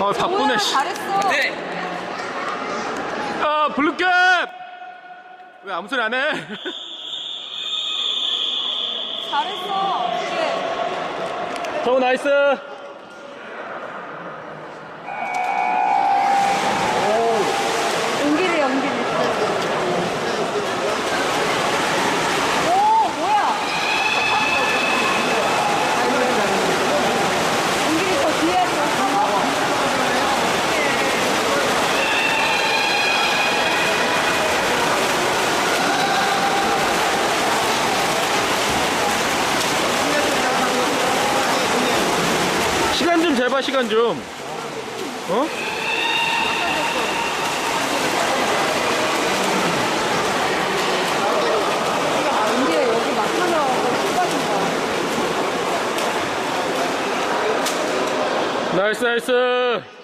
어 바쁘네 씨. 잘했어. 네. 아 블루캡 왜 아무 소리 안 해? 잘했어. 정우 나이스 시간 좀 재봐 시간 좀 어? 나이스 나이스